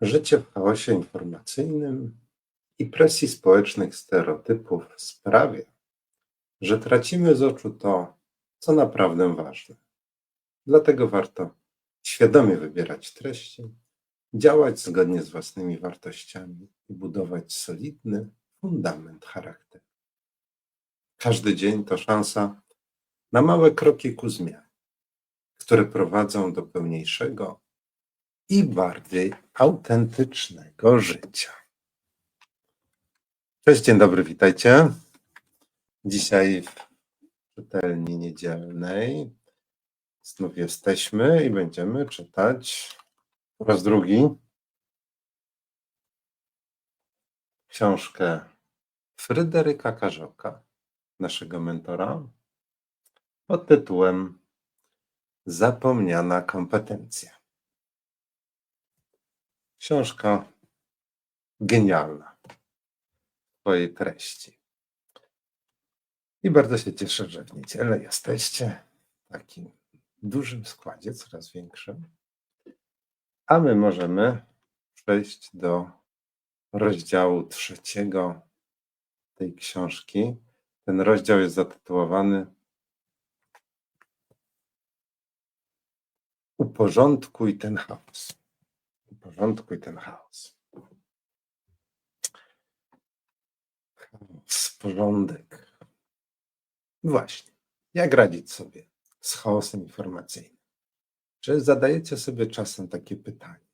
Życie w chaosie informacyjnym i presji społecznych stereotypów sprawia, że tracimy z oczu to, co naprawdę ważne. Dlatego warto świadomie wybierać treści, działać zgodnie z własnymi wartościami i budować solidny fundament charakteru. Każdy dzień to szansa na małe kroki ku zmianie, które prowadzą do pełniejszego i bardziej autentycznego życia. Cześć, dzień dobry, witajcie. Dzisiaj w czytelni niedzielnej znów jesteśmy i będziemy czytać po raz drugi książkę Fryderyka Karzoka, naszego mentora, pod tytułem Zapomniana kompetencja. Książka genialna w swojej treści. I bardzo się cieszę, że w niedzielę jesteście w takim dużym składzie, coraz większym. A my możemy przejść do rozdziału trzeciego tej książki. Ten rozdział jest zatytułowany Uporządkuj ten chaos. Uporządkuj ten chaos. Chaos, porządek. Właśnie. Jak radzić sobie z chaosem informacyjnym? Czy zadajecie sobie czasem takie pytanie?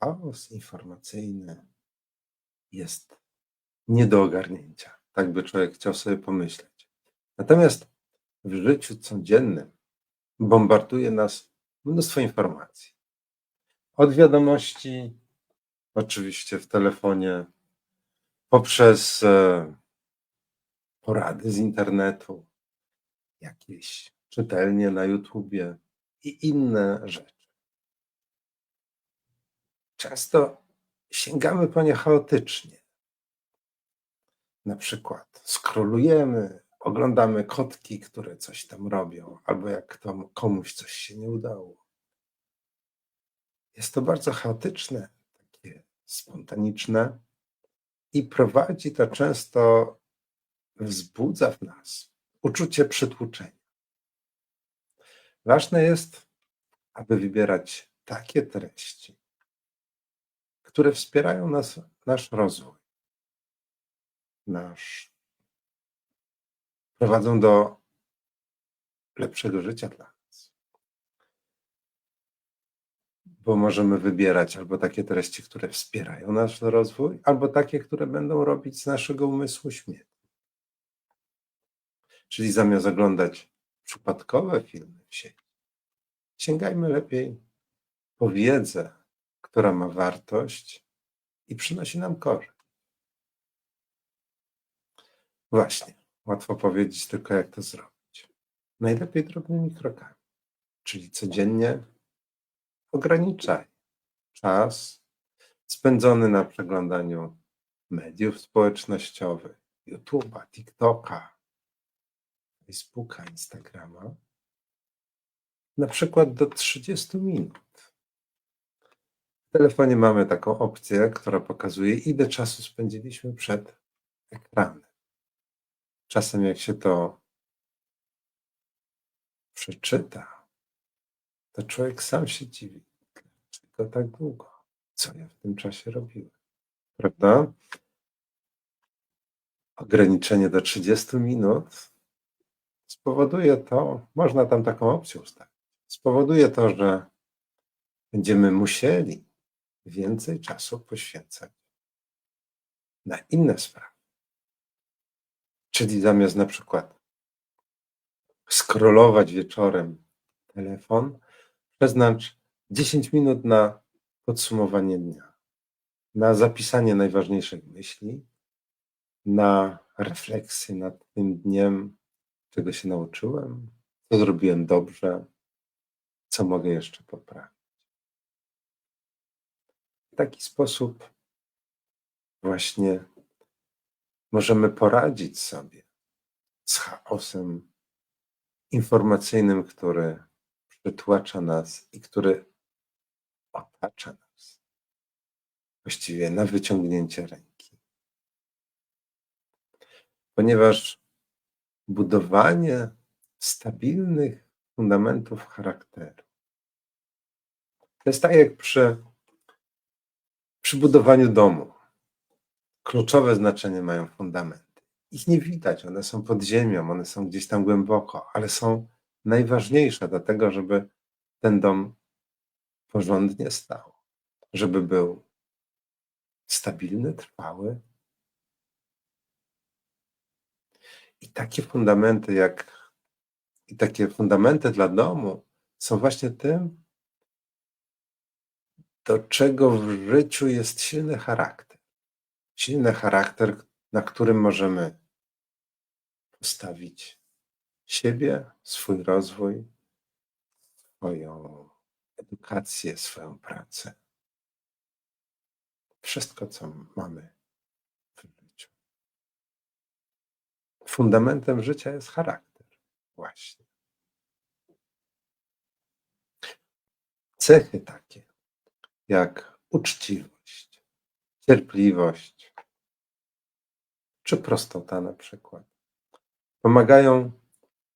Chaos informacyjny jest nie do ogarnięcia. Tak by człowiek chciał sobie pomyśleć. Natomiast w życiu codziennym bombarduje nas mnóstwo informacji. Od wiadomości, oczywiście w telefonie, poprzez e, porady z internetu, jakieś czytelnie na YouTubie i inne rzeczy. Często sięgamy po nie chaotycznie. Na przykład skrolujemy, oglądamy kotki, które coś tam robią, albo jak komuś coś się nie udało. Jest to bardzo chaotyczne, takie spontaniczne i prowadzi to często, wzbudza w nas uczucie przytłuczenia. Ważne jest, aby wybierać takie treści, które wspierają nas, nasz rozwój, nasz prowadzą do lepszego życia dla nas. Bo możemy wybierać albo takie treści, które wspierają nasz rozwój, albo takie, które będą robić z naszego umysłu śmiech. Czyli zamiast oglądać przypadkowe filmy w sieci, sięgajmy lepiej po wiedzę, która ma wartość i przynosi nam korzyść. Właśnie, łatwo powiedzieć tylko, jak to zrobić. Najlepiej drobnymi krokami, czyli codziennie ograniczaj czas spędzony na przeglądaniu mediów społecznościowych, YouTube'a, TikToka, Facebooka, Instagrama, na przykład do 30 minut. W telefonie mamy taką opcję, która pokazuje, ile czasu spędziliśmy przed ekranem. Czasem, jak się to przeczyta, to człowiek sam się dziwi, dlaczego tak długo, co ja w tym czasie robiłem. Prawda? Ograniczenie do 30 minut spowoduje to, można tam taką opcję ustawić, spowoduje to, że będziemy musieli więcej czasu poświęcać na inne sprawy. Czyli zamiast na przykład scrollować wieczorem telefon, przeznacz 10 minut na podsumowanie dnia, na zapisanie najważniejszych myśli, na refleksję nad tym dniem, czego się nauczyłem, co zrobiłem dobrze, co mogę jeszcze poprawić. W taki sposób właśnie możemy poradzić sobie z chaosem informacyjnym, który przytłacza nas i który otacza nas. właściwie na wyciągnięcie ręki. Ponieważ budowanie stabilnych fundamentów charakteru to jest tak jak przy, przy budowaniu domu. Kluczowe znaczenie mają fundamenty. Ich nie widać, one są pod ziemią, one są gdzieś tam głęboko, ale są najważniejsze do tego, żeby ten dom porządnie stał, żeby był stabilny, trwały. I takie fundamenty, jak i takie fundamenty dla domu są właśnie tym, do czego w życiu jest silny charakter. Silny charakter, na którym możemy postawić siebie, swój rozwój, swoją edukację, swoją pracę. Wszystko, co mamy w życiu. Fundamentem życia jest charakter, właśnie. Cechy takie, jak uczciwość, cierpliwość czy prostota na przykład, pomagają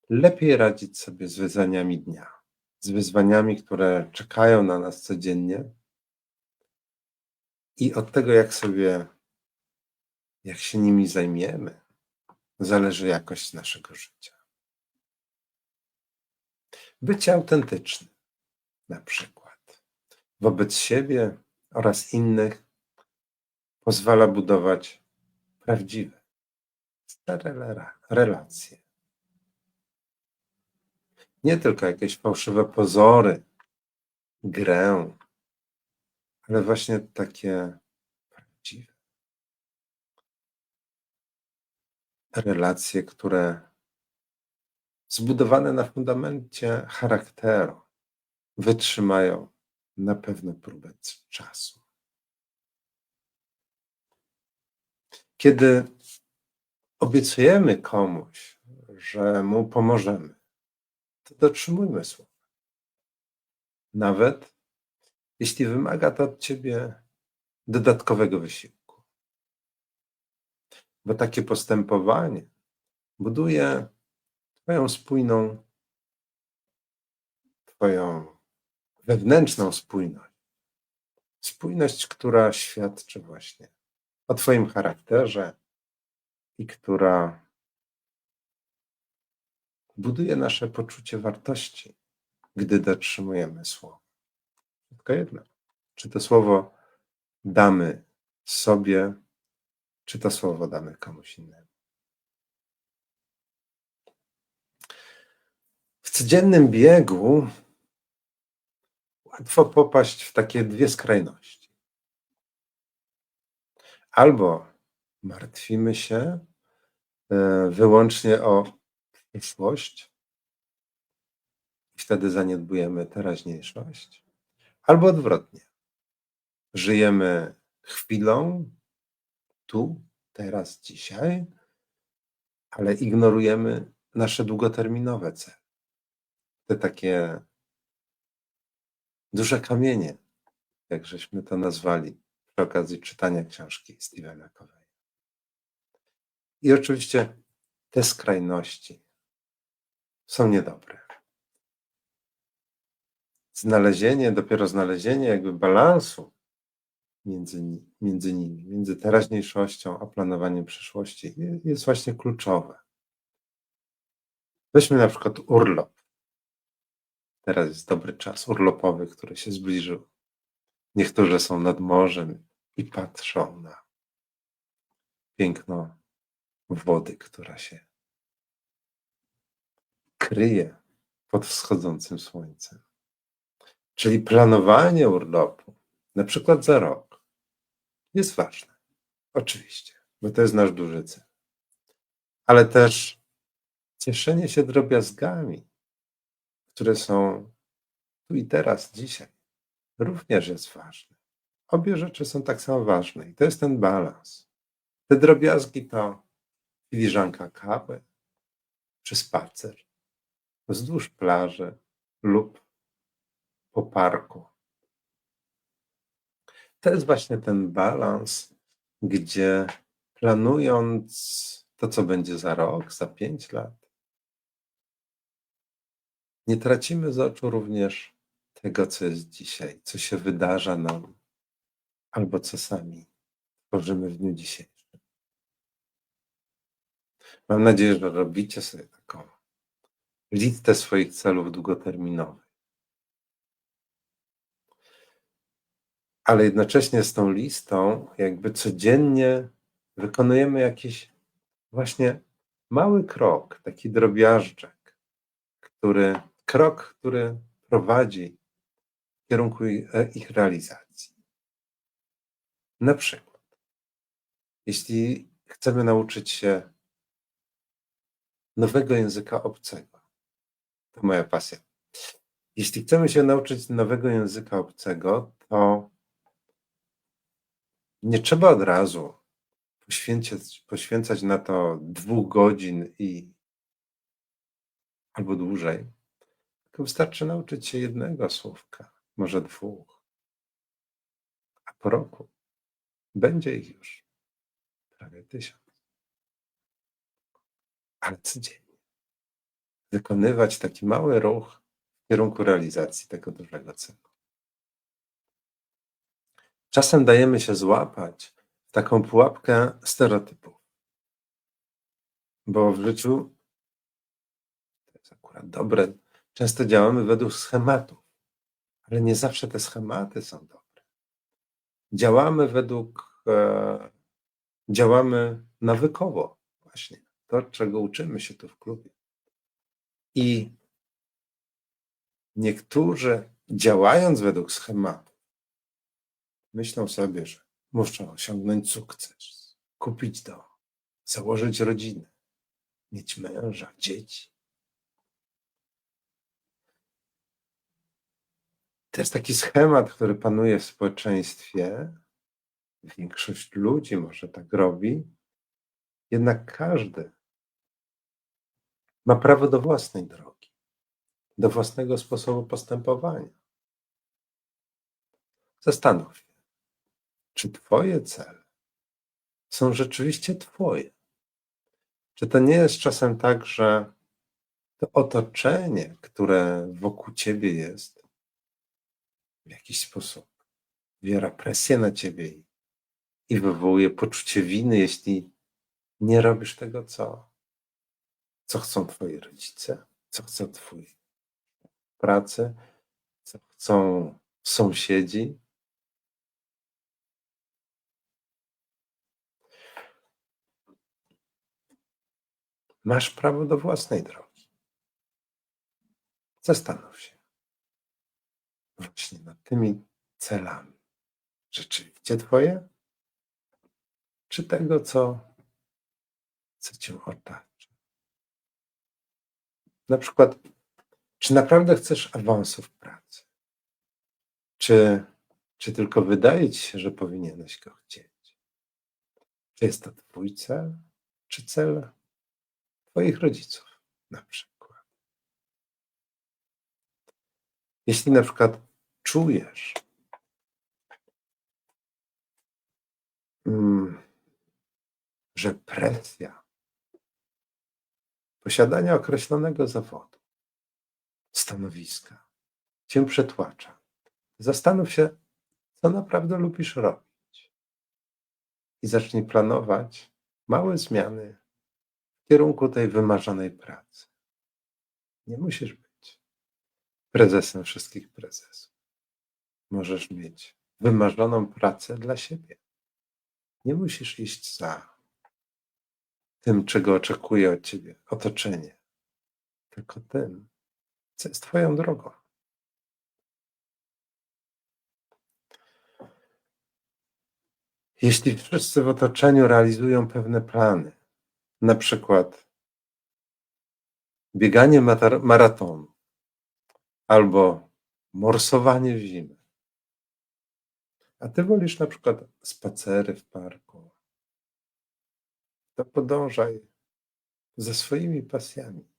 lepiej radzić sobie z wyzwaniami dnia, z wyzwaniami, które czekają na nas codziennie. I od tego, jak sobie, jak się nimi zajmiemy, zależy jakość naszego życia. Bycie autentycznym, na przykład, wobec siebie oraz innych, pozwala budować prawdziwe, stare relacje nie tylko jakieś fałszywe pozory, grę, ale właśnie takie prawdziwe relacje, które zbudowane na fundamencie charakteru wytrzymają na pewne próbę czasu. Kiedy obiecujemy komuś, że mu pomożemy, dotrzymujmy słowa. Nawet jeśli wymaga to od ciebie dodatkowego wysiłku. Bo takie postępowanie buduje Twoją spójną, Twoją wewnętrzną spójność. Spójność, która świadczy właśnie o Twoim charakterze i która buduje nasze poczucie wartości, gdy dotrzymujemy słowa. Tylko jedno. Czy to słowo damy sobie, czy to słowo damy komuś innemu. W codziennym biegu łatwo popaść w takie dwie skrajności. Albo martwimy się e, wyłącznie o przyszłość i wtedy zaniedbujemy teraźniejszość, albo odwrotnie. Żyjemy chwilą, tu, teraz, dzisiaj, ale ignorujemy nasze długoterminowe cele. Te takie duże kamienie, jak żeśmy to nazwali przy okazji czytania książki Stephena Coveya. I oczywiście te skrajności są niedobre. Znalezienie, dopiero znalezienie jakby balansu między, między nimi, między teraźniejszością a planowaniem przyszłości jest właśnie kluczowe. Weźmy na przykład urlop. Teraz jest dobry czas urlopowy, który się zbliżył. Niektórzy są nad morzem i patrzą na piękno wody, która się kryje pod wschodzącym słońcem. Czyli planowanie urlopu, na przykład za rok, jest ważne. Oczywiście, bo to jest nasz duży cel. Ale też cieszenie się drobiazgami, które są tu i teraz, dzisiaj, również jest ważne. Obie rzeczy są tak samo ważne i to jest ten balans. Te drobiazgi to filiżanka kawy czy spacer wzdłuż plaży lub po parku. To jest właśnie ten balans, gdzie planując to, co będzie za rok, za 5 lat, nie tracimy z oczu również tego, co jest dzisiaj, co się wydarza nam, albo co sami tworzymy w dniu dzisiejszym. Mam nadzieję, że robicie sobie taką listę swoich celów długoterminowych. Ale jednocześnie z tą listą, jakby codziennie wykonujemy jakiś właśnie mały krok, taki drobiażdżek, który, krok, który prowadzi w kierunku e, ich realizacji. Na przykład, jeśli chcemy nauczyć się nowego języka obcego, to moja pasja. Jeśli chcemy się nauczyć nowego języka obcego, to nie trzeba od razu poświęcać, poświęcać na to dwóch godzin i albo dłużej. Tylko wystarczy nauczyć się jednego słówka, może dwóch. A po roku będzie ich już prawie tysiąc. Ale codziennie wykonywać taki mały ruch w kierunku realizacji tego dużego celu. Czasem dajemy się złapać w taką pułapkę stereotypów. Bo w życiu, to jest akurat dobre, często działamy według schematów, ale nie zawsze te schematy są dobre. Działamy według, e, działamy nawykowo, właśnie to, czego uczymy się tu w klubie. I niektórzy, działając według schematu, myślą sobie, że muszą osiągnąć sukces, kupić dom, założyć rodzinę, mieć męża, dzieci. To jest taki schemat, który panuje w społeczeństwie. Większość ludzi może tak robi, jednak każdy ma prawo do własnej drogi, do własnego sposobu postępowania. Zastanów się, czy Twoje cele są rzeczywiście Twoje? Czy to nie jest czasem tak, że to otoczenie, które wokół Ciebie jest, w jakiś sposób wiera presję na Ciebie i, wywołuje poczucie winy, jeśli nie robisz tego, co, co chcą Twoi rodzice, co chce Twój pracy, co chcą sąsiedzi, Masz prawo do własnej drogi. Zastanów się właśnie nad tymi celami. Rzeczywiście Twoje? Czy tego, co, co Cię otacza? Na przykład, czy naprawdę chcesz awansu w pracy? Czy, czy tylko wydaje Ci się, że powinieneś go chcieć? Czy jest to Twój cel, czy cel Twoich rodziców na przykład. Jeśli na przykład czujesz, mm, że presja posiadania określonego zawodu, stanowiska cię przetłacza, zastanów się, co naprawdę lubisz robić i zacznij planować małe zmiany kierunku tej wymarzonej pracy. Nie musisz być prezesem wszystkich prezesów. Możesz mieć wymarzoną pracę dla siebie. Nie musisz iść za tym, czego oczekuje od ciebie otoczenie, tylko tym, co jest Twoją drogą. Jeśli wszyscy w otoczeniu realizują pewne plany, na przykład bieganie maratonu albo morsowanie w zimę, a ty wolisz na przykład spacery w parku, to podążaj ze swoimi pasjami.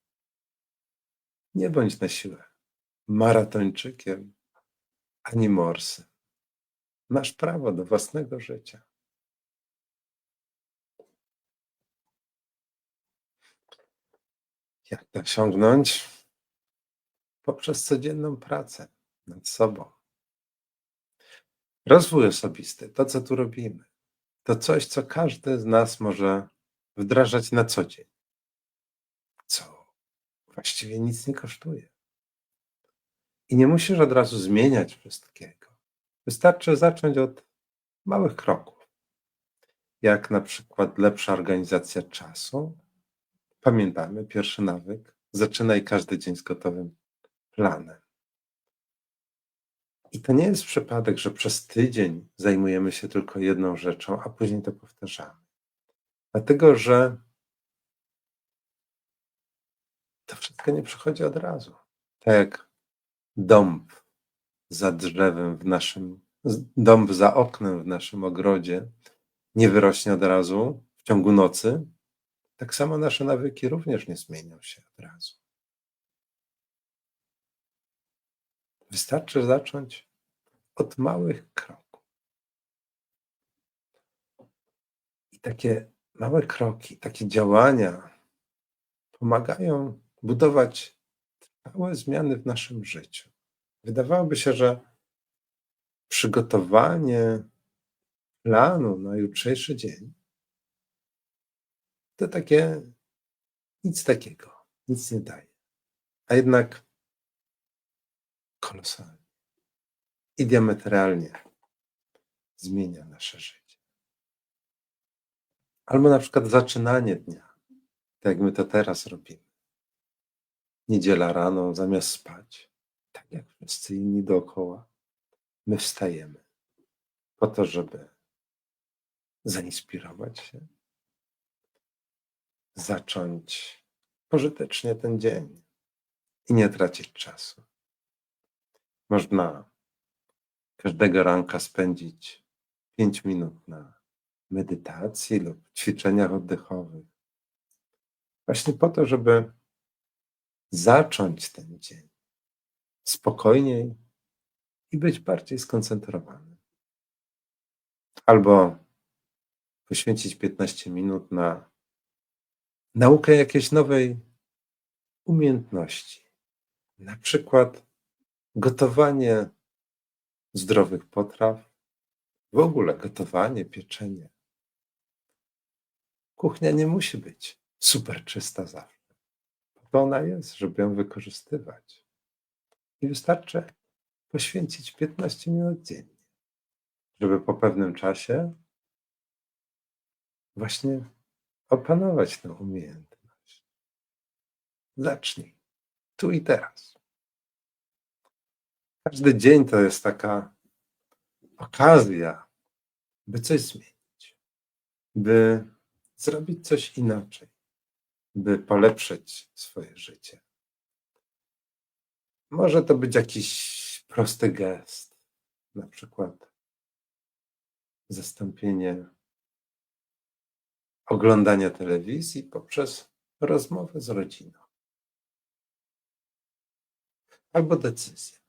Nie bądź na siłę maratończykiem ani morsem. Masz prawo do własnego życia. Jak to osiągnąć? Poprzez codzienną pracę nad sobą. Rozwój osobisty, to co tu robimy, to coś, co każdy z nas może wdrażać na co dzień, co właściwie nic nie kosztuje. I nie musisz od razu zmieniać wszystkiego. Wystarczy zacząć od małych kroków, jak na przykład lepsza organizacja czasu. Pamiętamy, pierwszy nawyk, zaczynaj każdy dzień z gotowym planem. I to nie jest przypadek, że przez tydzień zajmujemy się tylko jedną rzeczą, a później to powtarzamy. Dlatego, że to wszystko nie przychodzi od razu. Tak jak dąb za drzewem w naszym, dąb za oknem w naszym ogrodzie nie wyrośnie od razu w ciągu nocy, tak samo nasze nawyki również nie zmienią się od razu. Wystarczy zacząć od małych kroków. I takie małe kroki, takie działania pomagają budować trwałe zmiany w naszym życiu. Wydawałoby się, że przygotowanie planu na jutrzejszy dzień to takie nic takiego, nic nie daje. A jednak kolosalnie i diametralnie zmienia nasze życie. Albo na przykład zaczynanie dnia, tak jak my to teraz robimy. Niedziela rano, zamiast spać, tak jak wszyscy inni dookoła, my wstajemy po to, żeby zainspirować się, zacząć pożytecznie ten dzień i nie tracić czasu. Można każdego ranka spędzić 5 minut na medytacji lub ćwiczeniach oddechowych. Właśnie po to, żeby zacząć ten dzień spokojniej i być bardziej skoncentrowany. Albo poświęcić 15 minut na naukę jakiejś nowej umiejętności. Na przykład gotowanie zdrowych potraw, w ogóle gotowanie, pieczenie. Kuchnia nie musi być super czysta zawsze. To ona jest, żeby ją wykorzystywać. I wystarczy poświęcić 15 minut dziennie, żeby po pewnym czasie właśnie opanować tę umiejętność. Zacznij tu i teraz. Każdy dzień to jest taka okazja, by coś zmienić, by zrobić coś inaczej, by polepszyć swoje życie. Może to być jakiś prosty gest, na przykład zastąpienie oglądania telewizji poprzez rozmowę z rodziną. Albo decyzję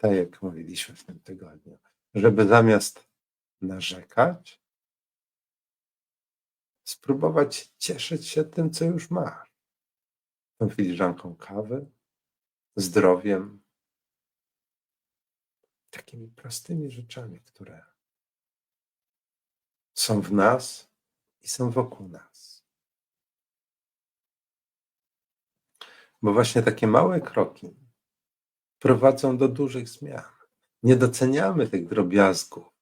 tak jak mówiliśmy w tym tygodniu, żeby zamiast narzekać, spróbować cieszyć się tym, co już masz. Tą filiżanką kawy, zdrowiem, takimi prostymi rzeczami, które są w nas i są wokół nas. Bo właśnie takie małe kroki prowadzą do dużych zmian. Nie doceniamy tych drobiazgów,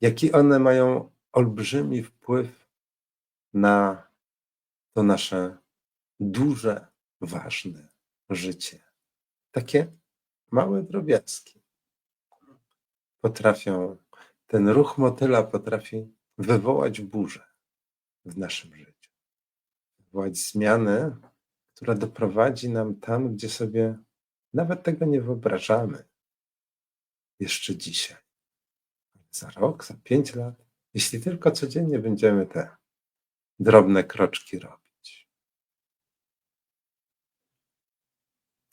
jaki one mają olbrzymi wpływ na to nasze duże, ważne życie. Takie małe drobiazgi potrafią, ten ruch motyla potrafi wywołać burzę w naszym życiu. Wywołać zmianę, która doprowadzi nam tam, gdzie sobie nawet tego nie wyobrażamy jeszcze dzisiaj. Za rok, za pięć lat, jeśli tylko codziennie będziemy te drobne kroczki robić.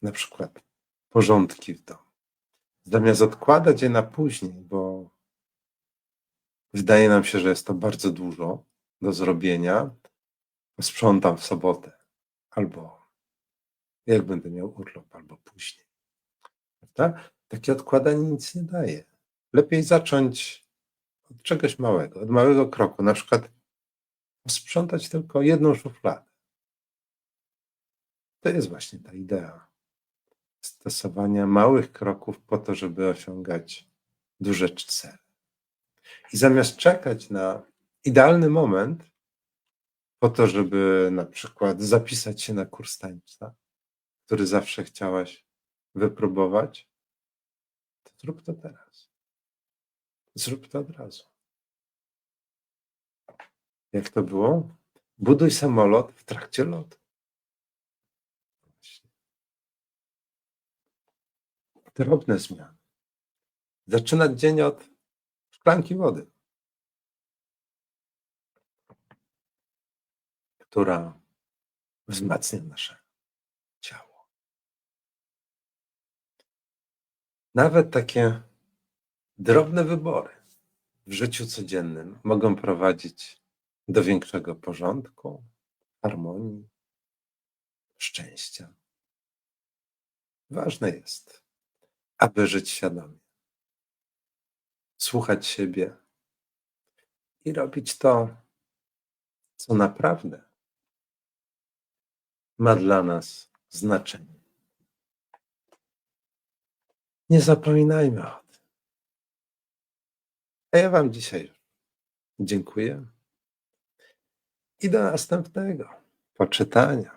Na przykład porządki w domu. zamiast odkładać je na później, bo wydaje nam się, że jest to bardzo dużo do zrobienia, sprzątam w sobotę albo jak będę miał urlop, albo później. Prawda? Takie odkładanie nic nie daje. Lepiej zacząć od czegoś małego, od małego kroku, na przykład sprzątać tylko jedną szufladę. To jest właśnie ta idea stosowania małych kroków po to, żeby osiągać duże cele. I zamiast czekać na idealny moment, po to, żeby na przykład zapisać się na kurs tańca, który zawsze chciałaś wypróbować, to zrób to teraz. Zrób to od razu. Jak to było? Buduj samolot w trakcie lotu. Drobne zmiany. Zaczynać dzień od szklanki wody, która wzmacnia nasze ciało. Nawet takie drobne wybory w życiu codziennym mogą prowadzić do większego porządku, harmonii, szczęścia. Ważne jest, aby żyć świadomie, słuchać siebie i robić to, co naprawdę ma dla nas znaczenie. Nie zapominajmy o tym. A ja Wam dzisiaj dziękuję i do następnego poczytania.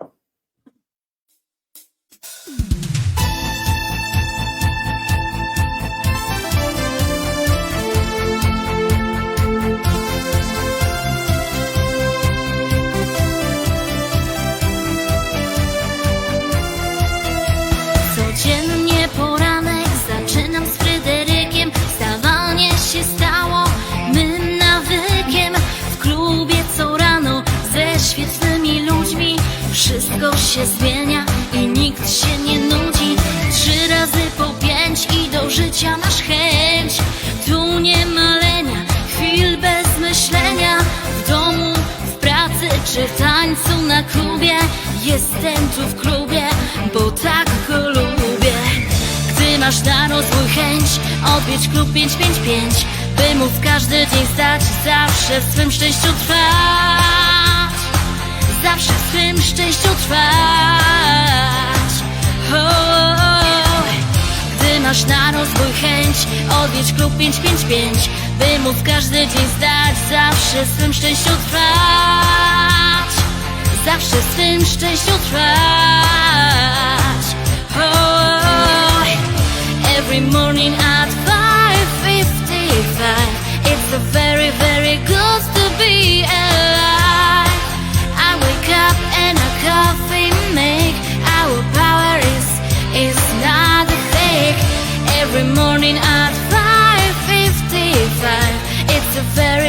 Się zmienia i nikt się nie nudzi. Trzy razy po pięć i do życia masz chęć. Tu nie ma lenia, chwil bez myślenia. W domu, w pracy czy w tańcu na klubie. Jestem tu w klubie, bo tak go lubię. Gdy masz na rozwój chęć, odwiedź klub 555 By móc każdy dzień stać, zawsze w swym szczęściu trwać Zawsze w swym szczęściu trwać. Gdy masz na rozwój chęć, odwiedź klub 555 By móc każdy dzień stać, zawsze w swym szczęściu trwać Zawsze w swym szczęściu trwać. Every morning at 5.55 It's a very, very good to be coffee we make. Our power is, is not a fake. Every morning at 5.55 It's a very